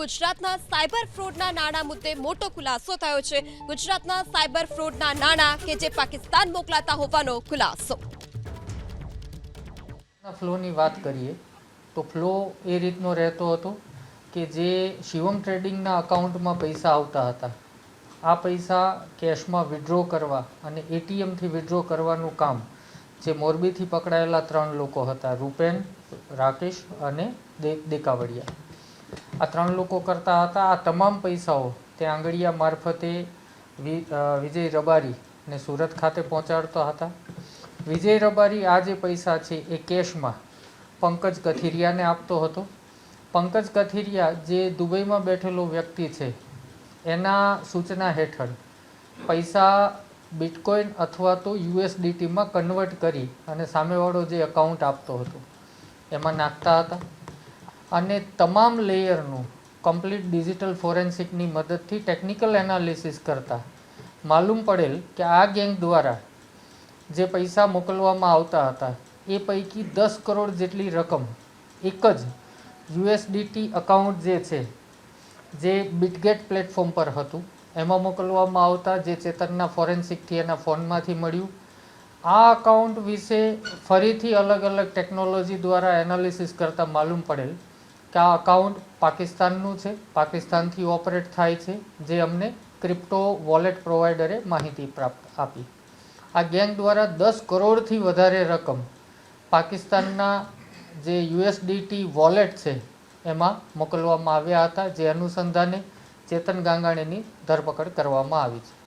ગુજરાતના સાયબર ફ્રોડના નાણાં મુદ્દે મોટો ખુલાસો થયો છે. ગુજરાતના સાયબર ફ્રોડના નાણાં કે જે પાકિસ્તાન મોકલાતા હોવાનો ખુલાસો. ફ્લોની વાત કરીએ, તો ફ્લો એ રીતનો રહેતો હતો કે જે શિવમ ટ્રેડિંગના અકાઉન્ટમાં પૈસા આવતા હતા. આ પૈસા કેશમાં વિડ્રો કરવા અને એટીએમથી વિડ્રો કરવાનું કામ જે મોરબીથી પકડાયેલા ત્રણ લોકો હતા, રૂપેન, રાકેશ અને દેકાવડિયા. આ ત્રણ લોકો કરતા હતા. આ તમામ પૈસાઓ તે આંગળીયા મારફતે વિજય રબારી ને સુરત ખાતે પહોંચાડતા હતા. વિજય રબારી આ જે પૈસા છે એ કેશમાં પંકજ કથિરિયાને આપતો હતો. પંકજ કથિરિયા જે દુબઈમાં બેઠેલો વ્યક્તિ છે, એના સૂચના હેઠળ પૈસા બિટકોઇન અથવા તો યુએસડીટીમાં કન્વર્ટ કરી અને સામેવાળો જે અકાઉન્ટ આપતો હતો, એમાં નાખતા હતા. અને તમામ લેયરનું કમ્પ્લીટ ડિજિટલ ફોરેન્સિકની મદદથી ટેકનિકલ એનાલિસિસ કરતા. માલુમ પડેલ કે આ ગેંગ દ્વારા જે પૈસા મોકલવામાં આવતા હતા, એ પૈકી દસ કરોડ જેટલી રકમ, એક જ યુએસડીટી અકાઉન્ટ જે છે, જે બિટગેટ પ્લેટફોર્મ પર હતું, એમાં મોકલવામાં આવતા જે ચેતનના ફોરેન્સિકથી એના ફોનમાંથી મળ્યું. આ અકાઉન્ટ વિશે ફરીથી અલગ અલગ ટેકનોલોજી દ્વારા એનાલિસિસ કરતાં માલુમ પડેલ કે આ અકાઉન્ટ પાકિસ્તાનનું છે, પાકિસ્તાનથી ઓપરેટ થાય છે, જે અમને ક્રિપ્ટો વોલેટ પ્રોવાઈડરે માહિતી પ્રાપ્ત આપી. આ ગેંગ દ્વારા દસ કરોડથી વધારે રકમ પાકિસ્તાનના જે યુએસડીટી વોલેટ છે, એમાં મોકલવામાં આવ્યા હતા, જે અનુસંધાને ચેતન ગાંગાણીની ધરપકડ કરવામાં આવી છે.